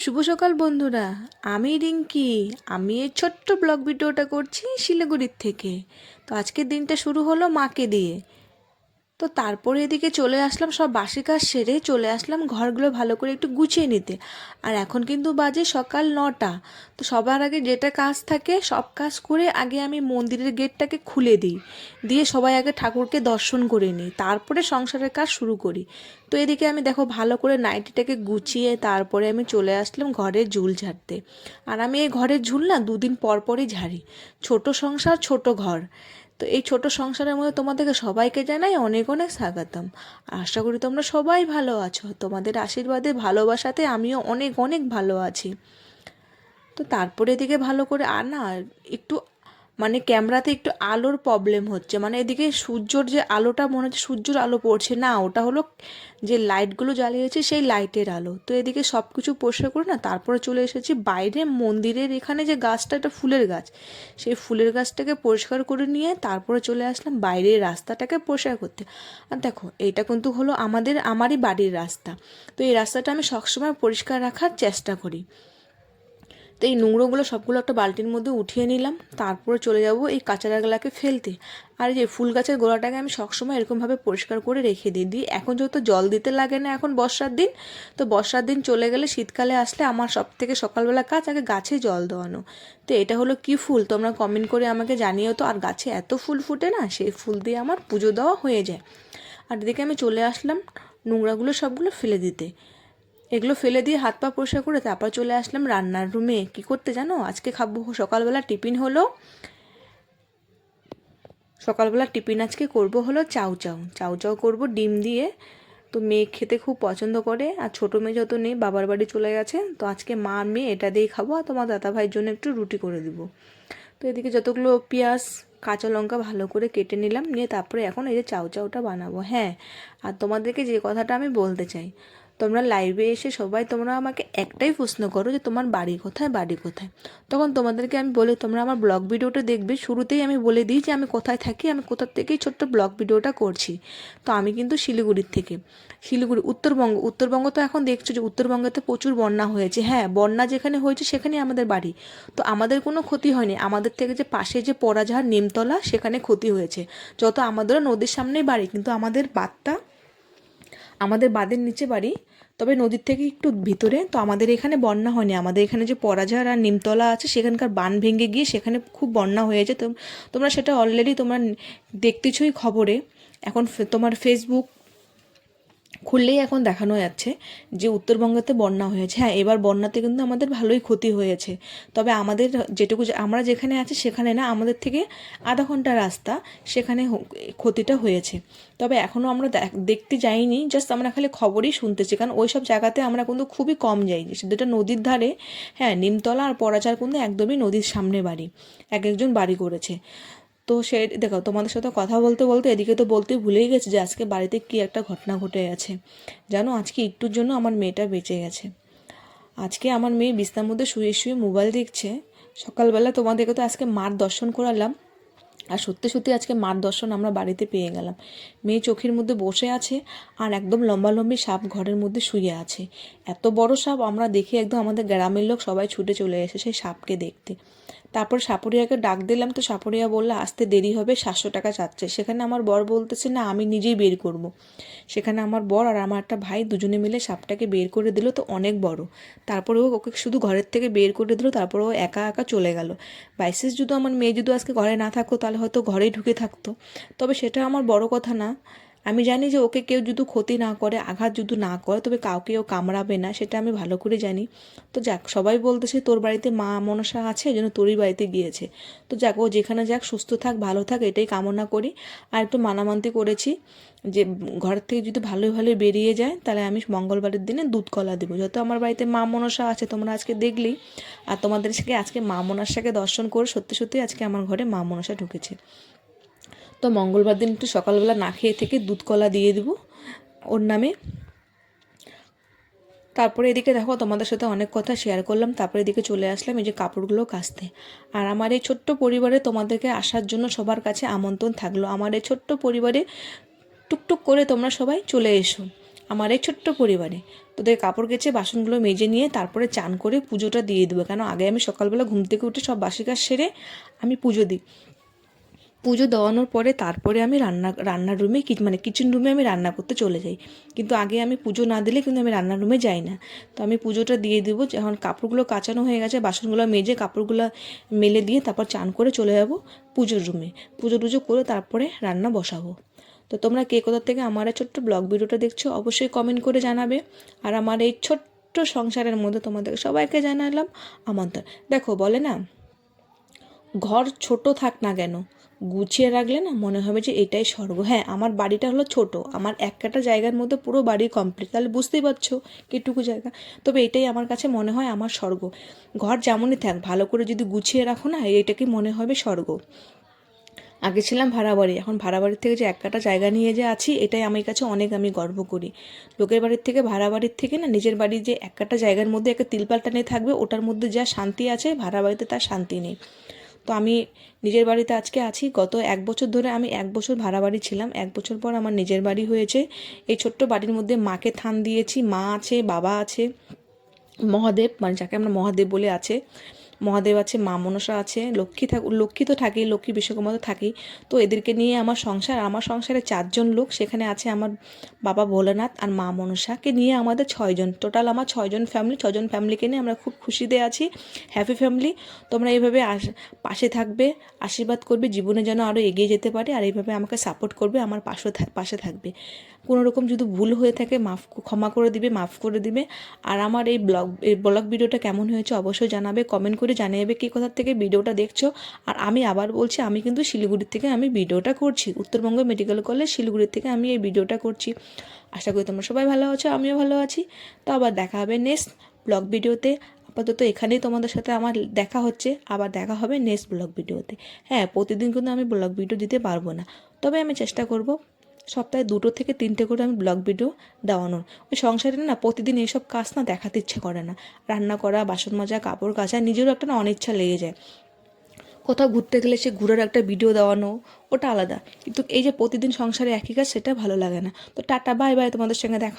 শুভ সকাল বন্ধুরা, আমি রিঙ্কি। আমি এই ছোট্ট ব্লগ ভিডিওটা করছি শিলিগুড়ির থেকে। তো আজকের দিনটা শুরু হলো মাকে দিয়ে। তো তারপরে এদিকে চলে আসলাম, সব বাসি কাজ সেরে চলে আসলাম ঘরগুলো ভালো করে একটু গুছিয়ে নিতে। আর এখন কিন্তু বাজে সকাল নটা, তো সবার আগে যেটা কাজ থাকে সব কাজ করে আগে আমি মন্দিরের গেটটাকে খুলে দিই। দিয়ে সবাই আগে ঠাকুরকে দর্শন করে নিই, তারপরে সংসারের কাজ শুরু করি। তো এদিকে আমি দেখো ভালো করে নাইটিটাকে গুছিয়ে তারপরে আমি চলে আসলাম ঘরের ঝুল ঝাড়তে। আর আমি এই ঘরের ঝুল না দুদিন পর পরই ঝাড়ি, ছোট সংসার, ছোট ঘর। তো এই ছোট সংসারের মধ্যে তোমাদেরকে সবাইকে জানাই অনেক অনেক স্বাগতম। আশা করি তোমরা সবাই ভালো আছো। তোমাদের আশীর্বাদে, ভালোবাসাতে আমিও অনেক অনেক ভালো আছি। তো তারপরে এদিকে ভালো করে আর না একটু মানে ক্যামেরাতে একটু আলোর প্রবলেম হচ্ছে। মানে এদিকে সূর্যর যে আলোটা মনে হচ্ছে সূর্যর আলো পড়ছে। না, ওটা হলো যে লাইটগুলো জ্বালিয়েছে সেই লাইটের আলো। তো এদিকে সব কিছু পরিষ্কার করে না, তারপরে চলে এসেছি বাইরে মন্দিরের এখানে যে গাছটা একটা ফুলের গাছ। সেই ফুলের গাছটাকে পরিষ্কার করে নিয়ে তারপরে চলে আসলাম বাইরের রাস্তাটাকে পরিষ্কার করতে। আর দেখো, এইটা কিন্তু হলো আমাদের, আমারই বাড়ির রাস্তা। তো এই রাস্তাটা আমি সবসময় পরিষ্কার রাখার চেষ্টা করি। তো এই নোংরোগুলো সবগুলো একটা বালতির মধ্যে উঠিয়ে নিলাম। তারপরে চলে যাব এই কাঁচারাগুলাকে ফেলতে। আর যে ফুল গাছের গোড়াটাকে আমি সবসময় এরকমভাবে পরিষ্কার করে রেখে দিই। দিই এখন যেহেতু জল দিতে লাগে না এখন বর্ষার দিন, তো বর্ষার দিন চলে গেলে শীতকালে আসলে আমার সব থেকে সকালবেলা কাজ আগে গাছে জল দেওয়ানো। তো এটা হলো কি ফুল? তোমরা কমেন্ট করে আমাকে জানিও তো। আর গাছে এত ফুল ফুটে না, সেই ফুল দিয়ে আমার পুজো দেওয়া হয়ে যায়। আর এদিকে আমি চলে আসলাম নোংরাগুলো সবগুলো ফেলে দিতে। এগুলো ফেলে দিয়ে হাত পা পরিষ্কার করে তারপর চলে আসলাম রান্নার রুমে। কি করতে জানো? আজকে খাব সকালবেলা টিফিন হলো। সকালবেলা টিফিন আজকে করব হলো চাউ চাউ। চাউ চাউ করব ডিম দিয়ে। তো মেয়ে খেতে খুব পছন্দ করে। আর ছোটো মেয়ে যত নেই, বাবার বাড়ি চলে গেছে। তো আজকে মা আর মেয়ে এটা দিয়েই খাব আর তোমার দাদা ভাইয়ের জন্য একটু রুটি করে দিব। তো এদিকে যতগুলো পেঁয়াজ, কাঁচা লঙ্কা ভালো করে কেটে নিলাম। নিয়ে তারপরে এখন এই যে চাউ চাউটা বানাবো। হ্যাঁ আর তোমাদেরকে যে কথাটা আমি বলতে চাই তোমরা লাইভে এসে সবাই তোমরা আমাকে একটাই প্রশ্ন করো যে তোমার বাড়ি কোথায় বাড়ি কোথায়? তখন তোমাদেরকে আমি বলি, তোমরা আমার ব্লগ ভিডিওটা দেখবে। শুরুতেই আমি বলে দিই যে আমি কোথায় থাকি, আমি কোথার থেকেই ছোট্ট ব্লগ ভিডিওটা করছি। তো আমি কিন্তু শিলিগুড়ির থেকে। শিলিগুড়ি, উত্তরবঙ্গ। উত্তরবঙ্গ তো এখন দেখছ যে উত্তরবঙ্গতে প্রচুর বন্যা হয়েছে। হ্যাঁ বন্যা যেখানে হয়েছে সেখানেই আমাদের বাড়ি। তো আমাদের কোনো ক্ষতি হয়নি। আমাদের থেকে যে পাশে যে পরাজাহার নিমতলা, সেখানে ক্ষতি হয়েছে। যত আমাদেরও নদীর সামনেই বাড়ি, কিন্তু আমাদের বাদটা আমাদের বাঁধের নিচে বাড়ি, তবে নদীর থেকে একটু ভিতরে, তো আমাদের এখানে বন্যা হয়নি। আমাদের এখানে যে পরাঝার আর নিমতলা আছে, সেখানকার বান ভেঙে গিয়ে সেখানে খুব বন্যা হয়েছে। তো তোমরা সেটা অলরেডি তোমরা দেখতেছই খবরে। এখন তোমার ফেসবুক খুললেই এখন দেখানো যাচ্ছে যে উত্তরবঙ্গতে বন্যা হয়েছে। হ্যাঁ এবার বন্যাতে কিন্তু আমাদের ভালোই ক্ষতি হয়েছে। তবে আমাদের যেটুকু আমরা যেখানে আছি সেখানে না, আমাদের থেকে আধা ঘণ্টা রাস্তা সেখানে ক্ষতিটা হয়েছে। তবে এখনও আমরা দেখতে যাইনি, জাস্ট আমরা খালি খবরই শুনতেছি। কারণ ওই সব জায়গাতে আমরা কিন্তু খুবই কম যাই যেটা নদীর ধারে হ্যাঁ নিমতলা আর পরাচার কিন্তু একদমই নদীর সামনে বাড়ি। এক একজন বাড়ি করেছে। তো সে, দেখো, তোমাদের সাথে কথা বলতে বলতে এদিকে তো বলতে ভুলেই গেছে যে আজকে বাড়িতে কি একটা ঘটনা ঘটে গেছে জানো, আজকে একটুর জন্য আমার মেয়েটা বেঁচে গেছে। আজকে আমার মেয়ে বিছনার মধ্যে শুয়ে শুয়ে মোবাইল দেখছে। সকালবেলা তোমাদেরকে তো আজকে মার দর্শন করালাম। আর সত্যি সত্যি আজকে মার দর্শন আমরা বাড়িতে পেয়ে গেলাম। মেয়ে চোখের মধ্যে বসে আছে আর একদম লম্বালম্বি সাপ ঘরের মধ্যে শুয়ে আছে। এত বড় সাপ আমরা দেখে একদম আমাদের গ্রামের লোক সবাই ছুটে চলে এসে সেই সাপকে দেখতে। তারপর সাপুরিয়াকে ডাক দিলাম তো সাপুরিয়া বললে, আসতে দেরি হবে, সাতশো টাকা চাচ্ছে। সেখানে আমার বর বলতেছে, না, আমি নিজেই বের করব। সেখানে আমার বর আর আমার একটা ভাই দুজনে মিলে সাপটাকে বের করে দিল, তো অনেক বড়। তারপরে ও ওকে শুধু ঘরের থেকে বের করে দিল, তারপর ও একা একা চলে গেল। বাইসেস যদি আমার মেয়ে যদি আজকে ঘরে না থাকতো, তাহলে হয়তো ঘরেই ঢুকে থাকতো। তবে সেটা আমার বড় কথা না। আমি জানি যে ওকে কেউ যদি ক্ষতি না করে, আঘাত যদি না করে, তবে কাউকে ও কামড়াবে না, সেটা আমি ভালো করে জানি। তো যাক, সবাই বলতেছে তোর বাড়িতে মা মনসা আছে, এই জন্য তোরই বাড়িতে গিয়েছে। তো যাক, ও যেখানে যাক, সুস্থ থাক, ভালো থাক, এটাই কামনা করি। আর একটু মানামান্তি করেছি যে, ঘর থেকে যদি ভালোই ভালোই বেরিয়ে যায়, তাহলে আমি মঙ্গলবারের দিনে দুধ কলা দেবো। যত আমার বাড়িতে মা মনসা আছে, তোমরা আজকে দেখলেই আর তোমাদের সাথে আজকে মা মনসাকে দর্শন করে সত্যি সত্যি আজকে আমার ঘরে মা মনসা ঢুকেছে। তো মঙ্গলবার দিন একটু সকালবেলা না খেয়ে থেকে দুধ কলা দিয়ে দিব ওর নামে। তারপরে এদিকে দেখো তোমাদের সাথে অনেক কথা শেয়ার করলাম। তারপরে এদিকে চলে আসলাম এই যে কাপড়গুলো কাচতে। আর আমার এই ছোট্ট পরিবারে তোমাদেরকে আসার জন্য সবার কাছে আমন্ত্রণ থাকল। আমার এই ছোট্ট পরিবারে টুকটুক করে তোমরা সবাই চলে এসো। আমার এই ছোট্ট পরিবারে তোদের কাপড় কেচে বাসনগুলো মেজে নিয়ে তারপরে চান করে পুজোটা দিয়ে দেবো। কেন? আগে আমি সকালবেলা ঘুম থেকে উঠে সব বাসি কাজ সেরে আমি পুজো দিই। পুজো দেওয়ানোর পরে তারপরে আমি রান্না, রান্নার রুমে কি মানে কিচেন রুমে আমি রান্না করতে চলে যাই। কিন্তু আগে আমি পুজো না দিলে কিন্তু আমি রান্নার রুমে যাই না। তো আমি পুজোটা দিয়ে দেবো যখন কাপড়গুলো কাচানো হয়ে গেছে, বাসনগুলো মেজে কাপড়গুলো মেলে দিয়ে তারপর চান করে চলে যাব পুজোর রুমে। পুজো টুজো করে তারপরে রান্না বসাবো। তো তোমরা কে কোথা থেকে আমার ছোট্ট ব্লগ ভিডিওটা দেখছ, অবশ্যই কমেন্ট করে জানাবে। আর আমার এই ছোট্ট সংসারের মধ্যে তোমাদের সবাইকে জানালাম আমন্ত্রণ। দেখো, বলে না ঘর ছোট থাক না কেন, গুছিয়ে রাখলে না মনে হবে যে এটাই স্বর্গ। হ্যাঁ আমার বাড়িটা হলো ছোট, আমার এক কাটা জায়গার মধ্যে পুরো বাড়ি কমপ্লিট তাহলে বুঝতেই পারছ কিটুকু জায়গা। তবে এটাই আমার কাছে মনে হয় আমার স্বর্গ। ঘর যেমনই থাক, ভালো করে যদি গুছিয়ে রাখো না এটাকে মনে হবে স্বর্গ? আগে ছিলাম ভাড়া বাড়ি এখন ভাড়া বাড়ির থেকে যে এক কাটা জায়গা নিয়ে যে আছি, এটাই আমার কাছে অনেক আমি গর্ব করি। লোকের বাড়ির থেকে ভাড়া বাড়ির থেকে না, নিজের বাড়ির যে এক কাটা জায়গার মধ্যে একটা তিলপালটা নিয়ে থাকবে, ওটার মধ্যে যা শান্তি আছে ভাড়া বাড়িতে তার শান্তি নেই। তো আমি নিজের বাড়িতে আজকে আছি। গত এক বছর ধরে আমি এক বছর ভাড়া বাড়ি ছিলাম। এক বছর পর আমার নিজের বাড়ি হয়েছে। এই ছোট্ট বাড়ির মধ্যে মাকে থান দিয়েছি। মা আছে, বাবা আছে, মহাদেব মানে যাকে আমরা মহাদেব বলে আছে। মহাদেব আছে, মা মনসা আছে, লক্ষ্মী থাক, লক্ষ্মী তো থাকেই, লক্ষ্মী বিশ্বকর্মা তো থাকেই। তো এদেরকে নিয়ে আমার সংসার, আমার সংসারে চারজন লোক, সেখানে আছে আমার বাবা ভোলানাথ আর মা মনসাকে নিয়ে আমাদের ছয়জন। টোটাল আমার ছয়জন ফ্যামিলি ছজন ফ্যামিলিকে নিয়ে আমরা খুব খুশিতে আছি হ্যাপি ফ্যামিলি তোমরা এইভাবে পাশে থাকবে, আশীর্বাদ করবে, জীবনে যেন আরও এগিয়ে যেতে পারে, আর এইভাবে আমাকে সাপোর্ট করবে, আমার পাশে পাশে থাকবে। কোনো রকম যদি ভুল হয়ে থাকে, মাফ ক্ষমা করে দিবে, মাফ করে দিবে। আর আমার এই ব্লগ এই ব্লগ ভিডিওটা কেমন হয়েছে অবশ্যই জানাবে কমেন্ট করে জানিয়ে দেবে কে কোথার থেকে ভিডিওটা দেখছ। আর আমি আবার বলছি, আমি কিন্তু শিলিগুড়ির থেকে আমি ভিডিওটা করছি। উত্তরবঙ্গ মেডিকেল কলেজ শিলিগুড়ির থেকে আমি এই ভিডিওটা করছি। আশা করি তোমরা সবাই ভালো আছো, আমিও ভালো আছি। তো আবার দেখা হবে নেক্সট ব্লগ ভিডিওতে। আপাতত এখানেই তোমাদের সাথে আমার দেখা হচ্ছে, আবার দেখা হবে নেক্সট ব্লগ ভিডিওতে। হ্যাঁ প্রতিদিন কিন্তু আমি ব্লগ ভিডিও দিতে পারব না। তবে আমি চেষ্টা করব সপ্তাহে দুটো থেকে তিনটে করে আমি ব্লগ ভিডিও দেওয়ানোর। ওই সংসারে না প্রতিদিন এইসব কাজ না দেখাতে ইচ্ছে করে না। রান্না করা, বাসন মাজা, কাপড় কাচা, নিজেরও একটা না অনিচ্ছা লেগে যায়। কোথাও ঘুরতে গেলে সে ঘুরার একটা ভিডিও দেওয়ানো, ওটা আলাদা। কিন্তু এই যে প্রতিদিন সংসারে একই কাজ, সেটা ভালো লাগে না। তো টাটা, বাই বাই, তোমাদের সঙ্গে দেখা